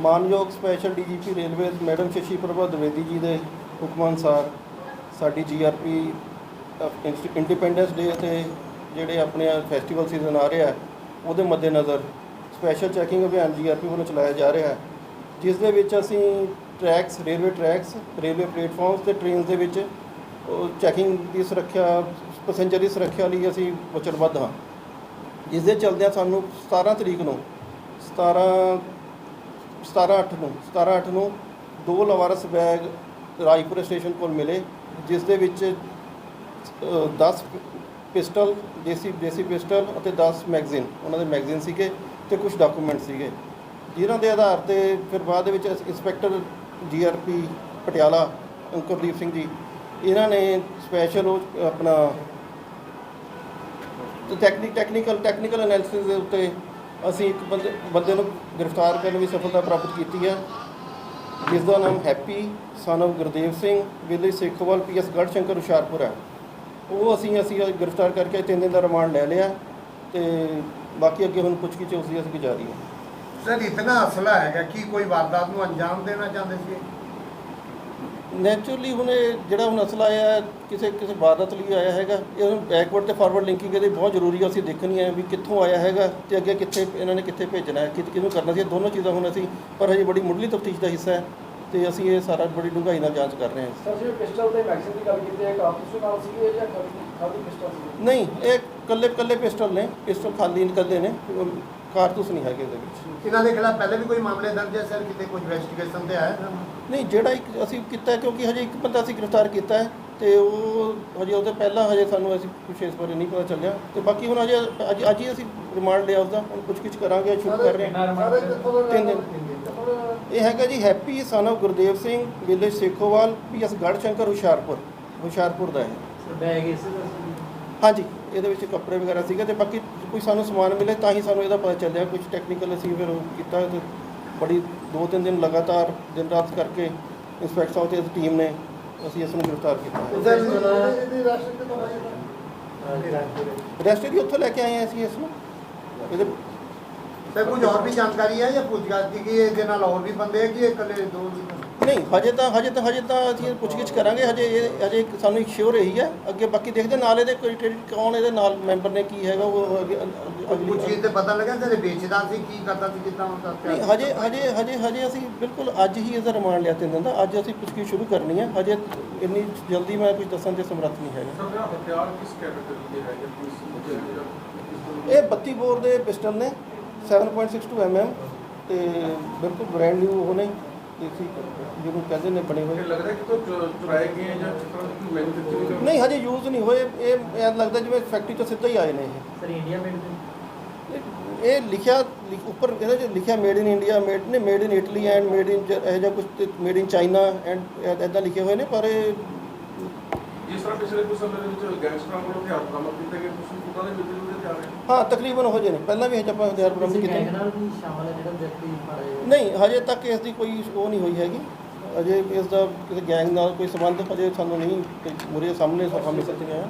ਮਾਨਯੋਗ special DGP railway madam Shashi Prabha Dwivedi ji ਦੇ ਹੁਕਮ ਅਨੁਸਾਰ ਸਾਡੀ ਜੀਆਰਪੀ ਇੰਡੀਪੈਂਡੈਂਸ ਡੇ ਤੇ ਜਿਹੜੇ ਆਪਣੇ ਫੈਸਟੀਵਲ ਸੀਜ਼ਨ ਆ ਰਿਹਾ ਹੈ, ਉਹਦੇ ਮੱਦੇਨਜ਼ਰ ਸਪੈਸ਼ਲ ਚੈਕਿੰਗ ਅਭਿਆਨ ਜੀਆਰਪੀ ਵੱਲੋਂ ਚਲਾਇਆ ਜਾ ਰਿਹਾ ਹੈ ਜਿਸ ਦੇ ਵਿੱਚ ਅਸੀਂ tracks railway tracks railway platforms ਤੇ ਟ੍ਰੇਨਸ ਦੇ ਵਿੱਚ ਚੈਕਿੰਗ ਦੀ ਸੁਰੱਖਿਆ ਪੈਸੇਂਜਰ ਦੀ ਸੁਰੱਖਿਆ ਲਈ ਅਸੀਂ ਵਚਨਬੱਧ ਹਾਂ। ਜਿਸ ਦੇ ਚਲਦਿਆਂ ਸਾਨੂੰ 17 ਤਰੀਕ ਨੂੰ 17 17 8 ਨੂੰ 17 8 ਨੂੰ ਦੋ ਲਵਾਰਸ ਬੈਗ ਰਾਏਪੁਰ ਸਟੇਸ਼ਨ ਕੋਲ ਮਿਲੇ ਜਿਸ ਦੇ ਵਿੱਚ ਅ, 10 ਪਿਸਟਲ ਦੇਸੀ ਦੇਸੀ ਪਿਸਟਲ ਅਤੇ 10 ਮੈਗਜ਼ੀਨ ਉਹਨਾਂ ਦੇ ਮੈਗਜ਼ੀਨ ਸੀਗੇ ਤੇ ਕੁਝ ਡਾਕੂਮੈਂਟ ਸੀਗੇ। ਜਿਨ੍ਹਾਂ ਦੇ ਆਧਾਰ ਤੇ ਫਿਰ ਬਾਅਦ ਦੇ ਵਿੱਚ ਅਸ- ਇੰਸਪੈਕਟਰ ਜੀਆਰਪੀ ਪਟਿਆਲਾ ਅੰਕੁਰਦੀਪ ਸਿੰਘ ਜੀ ਇਹਨਾਂ ਨੇ ਸਪੈਸ਼ਲ ਉਹ ਆਪਣਾ ਟੈਕਨੀਕ ਟੈਕਨੀਕਲ ਟੈਕਨੀਕਲ ਐਨਾਲਿਸਿਸ ਦੇ ਉੱਤੇ ਅਸੀਂ ਇੱਕ ਬੰਦੇ ਬੰਦੇ ਨੂੰ ਗ੍ਰਿਫਤਾਰ ਕਰਨ ਵਿੱਚ ਸਫਲਤਾ ਪ੍ਰਾਪਤ ਕੀਤੀ ਹੈ। ਜਿਸ ਦਾ ਨਾਮ Happy son of Gurdev Singh village Sekhowal PS Garhshankar Hoshiarpur ਹੈ। ਉਹ ਅਸੀਂ ਅਸੀਂ ਅੱਜ ਗ੍ਰਿਫਤਾਰ ਕਰਕੇ ਤਿੰਨ ਦਿਨ ਦਾ ਰਿਮਾਂਡ ਲੈ ਲਿਆ ਤੇ ਬਾਕੀ ਅੱਗੇ ਹੁਣ ਪੁੱਛਗਿੱਛ ਉਸ ਦੀ ਅਸੀਂ ਜਾਰੀ ਹੈ। ਸਰ, ਇਤਨਾ ਅਸਲਾ ਹੈਗਾ, ਕਿ ਕੋਈ ਵਾਰਦਾਤ ਨੂੰ ਅੰਜਾਮ ਦੇਣਾ ਚਾਹੁੰਦੇ ਸੀ? ਨੈਚੁਰਲੀ ਹੁਣ ਇਹ ਜਿਹੜਾ ਹੁਣ ਅਸਲਾ ਆਇਆ ਹੈ, ਕਿਸੇ ਕਿਸੇ ਵਾਰਦਾਤ ਲਈ ਆਇਆ ਹੈਗਾ ਇਹ ਬੈਕਵਰਡ ਤੇ ਫਾਰਵਰਡ ਲਿੰਕਿੰਗ ਇਹਦੀ ਬਹੁਤ ਜ਼ਰੂਰੀ ਹੈ ਅਸੀਂ ਦੇਖਣੀ ਹੈ ਵੀ ਕਿੱਥੋਂ ਆਇਆ ਹੈਗਾ ਤੇ ਅੱਗੇ ਕਿੱਥੇ ਇਹਨਾਂ ਨੇ ਕਿੱਥੇ ਭੇਜਣਾ ਹੈ ਕਿ ਕਿਹਨੂੰ ਕਰਨਾ ਸੀ ਇਹ ਦੋਨੋਂ ਚੀਜ਼ਾਂ ਹੁਣ ਅਸੀਂ ਪਰ ਹਜੇ ਬੜੀ ਮੁੱਢਲੀ ਤਫਤੀਸ਼ ਦਾ ਹਿੱਸਾ ਹੈ ਤੇ ਅਸੀਂ ਇਹ ਸਾਰਾ ਬੜੀ ਡੂੰਘਾਈ ਨਾਲ ਜਾਂਚ ਕਰ ਰਹੇ ਹਾਂ। ਸਰ ਜਿਵੇਂ ਪਿਸਟਲ ਤੇ ਮੈਗਜ਼ੀਨ ਦੀ ਗੱਲ ਕੀਤੀ ਹੈ ਕਾਰਤੂਸ ਨਾਲ ਸੀਗੇ ਜਾਂ ਖਾਲੀ ਪਿਸਟਲ ਸੀ ਨਹੀਂ ਇਹ ਕੱਲੇ ਕੱਲੇ ਪਿਸਟਲ ਨੇ ਪਿਸਟਲ ਖਾਲੀ ਨਿਕਲਦੇ ਨੇ ਕਾਰਤੂਸ ਨਹੀਂ ਹੈਗੇ ਇਹਦੇ ਵਿੱਚ। ਇਹਨਾਂ ਦੇ ਖਿਲਾਫ ਪਹਿਲੇ ਵੀ ਕੋਈ ਮਾਮਲੇ ਦਰਜ ਹੈ ਸਰ ਕਿਤੇ ਕੋਈ ਇਨਵੈਸਟੀਗੇਸ਼ਨ ਤੇ ਆਇਆ? ਨਹੀਂ ਜਿਹੜਾ ਇੱਕ ਅਸੀਂ ਕੀਤਾ ਕਿਉਂਕਿ ਹਜੇ ਇੱਕ ਬੰਦਾ ਅਸੀਂ ਗ੍ਰਿਫਤਾਰ ਕੀਤਾ ਹੈ ਤੇ ਉਹ ਹਜੇ ਉਹਦੇ ਪਹਿਲਾਂ ਹਜੇ ਸਾਨੂੰ ਅਸੀਂ ਕੁਛ ਇਸ ਬਾਰੇ ਨਹੀਂ ਪਤਾ ਚੱਲਿਆ। ਤੇ ਬਾਕੀ ਹੁਣ ਹਜੇ ਅੱਜ ਅੱਜ ਹੀ ਅਸੀਂ ਰਿਮਾਂਡ ਲਿਆ ਉਸਦਾ ਹੁਣ ਪੁੱਛਗਿੱਛ ਕਰਾਂਗੇ ਸ਼ੁਰੂ ਕਰ ਰਹੇ ਹਾਂ। ਤਿੰਨ ਦਿਨ। ਇਹ ਹੈਗਾ ਜੀ Happy son of Gurdev Singh village Sekhowal PS Garhshankar Hoshiarpur Hoshiarpur ਦਾ ਹੈ ਬੈਗ ਇਸੇ ਹਾਂਜੀ ਇਹਦੇ ਵਿੱਚ ਕੱਪੜੇ ਵਗੈਰਾ ਸੀਗੇ ਤੇ ਬਾਕੀ ਕੋਈ ਸਾਨੂੰ ਸਮਾਨ ਮਿਲੇ ਤਾਂ ਹੀ ਸਾਨੂੰ ਇਹਦਾ ਪਤਾ ਚੱਲਿਆ। ਕੁਝ ਟੈਕਨੀਕਲ ਅਸੀਂ ਫਿਰ ਉਹ ਕੀਤਾ ਤੇ ਬੜੀ ਦੋ ਤਿੰਨ ਦਿਨ ਲਗਾਤਾਰ ਦਿਨ ਰਾਤ ਕਰਕੇ ਇੰਸਪੈਕਟਰ ਸਾਹਿਬ ਤੇ ਇਸ ਟੀਮ ਨੇ ਅਸੀਂ ਇਸ ਨੂੰ ਗ੍ਰਿਫਤਾਰ ਕੀਤਾ। ਰੈਸਟ ਦੀ ਉੱਥੋਂ ਲੈ ਕੇ ਆਏ ਹਾਂ ਅਸੀਂ ਇਸ ਨੂੰ। ਇਹਦੇ ਸਰ ਕੁਝ ਹੋਰ ਵੀ ਜਾਣਕਾਰੀ ਹੈ ਜਾਂ ਪੁੱਛਗਿੱਛ ਦੀ ਕਿ ਇਹਦੇ ਨਾਲ ਹੋਰ ਵੀ ਬੰਦੇ ਹੈ ਕਿ ਇਕੱਲੇ ਦੋ ਬੰਦੇ? ਨਹੀਂ ਹਜੇ ਤਾਂ ਹਜੇ ਤਾਂ ਹਜੇ ਤਾਂ ਅਸੀਂ ਪੁੱਛਗਿੱਛ ਕਰਾਂਗੇ ਹਜੇ ਇਹ ਹਜੇ ਸਾਨੂੰ ਇੱਕ ਸ਼ੋਰ ਇਹੀ ਹੈ। ਅੱਗੇ ਬਾਕੀ ਦੇਖਦੇ ਨਾਲ ਇਹਦੇ ਕੋਈ ਕਿਹੜੀ- ਕੌਣ ਇਹਦੇ ਨਾਲ ਮੈਂਬਰ ਨੇ ਕੀ ਹੈਗਾ ਉਹ ਅੱਗੇ- ਕੁਝ ਚੀਜ਼ ਤੇ ਪਤਾ ਲੱਗਾ ਇਹ ਵੇਚਦਾ ਸੀ ਕੀ ਕਰਦਾ ਸੀ ਕਿੱਦਾਂ ਹੁੰਦਾ ਨਹੀਂ ਹਜੇ ਹਜੇ ਹਜੇ ਹਜੇ ਅਸੀਂ ਬਿਲਕੁਲ ਅੱਜ ਹੀ ਇਹਦਾ ਰਿਮਾਂਡ ਲਿਆ ਤਿੰਨ ਦਿਨ ਦਾ ਅੱਜ ਅਸੀਂ ਪੁੱਛਗਿੱਛ ਸ਼ੁਰੂ ਕਰਨੀ ਹੈ। ਹਜੇ ਇੰਨੀ ਜਲਦੀ ਮੈਂ ਕੁਝ ਦੱਸਣ ਦੇ ਸਮਰੱਥ ਨਹੀਂ ਹੈਗਾ। ਹਥਿਆਰ ਕਿਸ ਕੈਟਾਗਰੀ ਦੇ ਹੈ ਜਾਂ ਪੁਲਿਸ ਇਹ 32 ਬੋਰ ਦੇ ਪਿਸਟਲ ਨੇ 7.62 mm ਤੇ ਬਿਲਕੁਲ ਬ੍ਰਾਂਡ ਨਿਊ ਉਹ ਨੇ। ਜਿਹਨੂੰ ਕਹਿੰਦੇ ਨੇ ਬਣੇ ਹੋਏ। ਲੱਗਦਾ ਕਿ ਤੋਂ ਚੁਰਾਏ ਗਏ ਜਾਂ ਦੀ ਮੈਨੂਫੈਕਚਰਿੰਗ ਨਹੀਂ ਹਜੇ ਯੂਜ਼ ਨਹੀਂ ਹੋਏ। ਇਹ ਐਂ ਲੱਗਦਾ ਜਿਵੇਂ ਫੈਕਟਰੀ ਤੋਂ ਸਿੱਧਾ ਹੀ ਆਏ ਨੇ ਇਹ। ਸਰ ਇੰਡੀਆ ਮੇਡ ਇਹ- ਇਹ ਲਿਖਿਆ ਲਿਖ- ਉੱਪਰ ਇਹਦੇ 'ਚ ਲਿਖਿਆ ਮੇਡ ਇਨ ਇੰਡੀਆ ਮੇਡ ਨੇ made in Italy and made in ਇਹ ਜਿਹਾ ਕੁਝ ਮੇਡ ਇਨ ਚਾਈਨਾ ਐਂਡ ਐਦਾਂ ਲਿਖੇ ਹੋਏ ਨੇ ਪਰ ਇਹ ਜਿਸ ਤਰ੍ਹਾਂ ਪਿਛਲੇ ਕੁਝ ਸਮੇਂ ਦੇ ਵਿੱਚ ਗੈਂਗਸਟਰਾਂ ਵੱਲੋਂ ਹਥਿਆਰ ਬਰਾਮਦ ਕੀਤੇ ਗਏ ਤੁਸੀਂ ਜੁਲਦੇ ਜਾ ਰਹੇ ਹਾਂ ਤਕਰੀਬਨ ਹੋ ਜੇ ਨੇ। ਪਹਿਲਾਂ ਵੀ 'ਚ ਆਪਾਂ ਹਥਿਆਰ ਬਰਾਮਦ ਕੀਤੇ ਨਹੀਂ ਹਜੇ ਤੱਕ ਇਸ ਦੀ ਕੋਈ ਉਹ ਨਹੀਂ ਹੋਈ ਹੈਗੀ। ਅਜੇ ਇਸ ਦਾ ਕਿਸੇ ਗੈਂਗ ਨਾਲ ਕੋਈ ਸੰਬੰਧ ਅਜੇ ਸਾਨੂੰ ਨਹੀਂ ਮੁਰੇ ਸਾਹਮਣੇ ਸਾਹਮਣੇ ਸੱਚ ਨਹੀਂ ਆਇਆ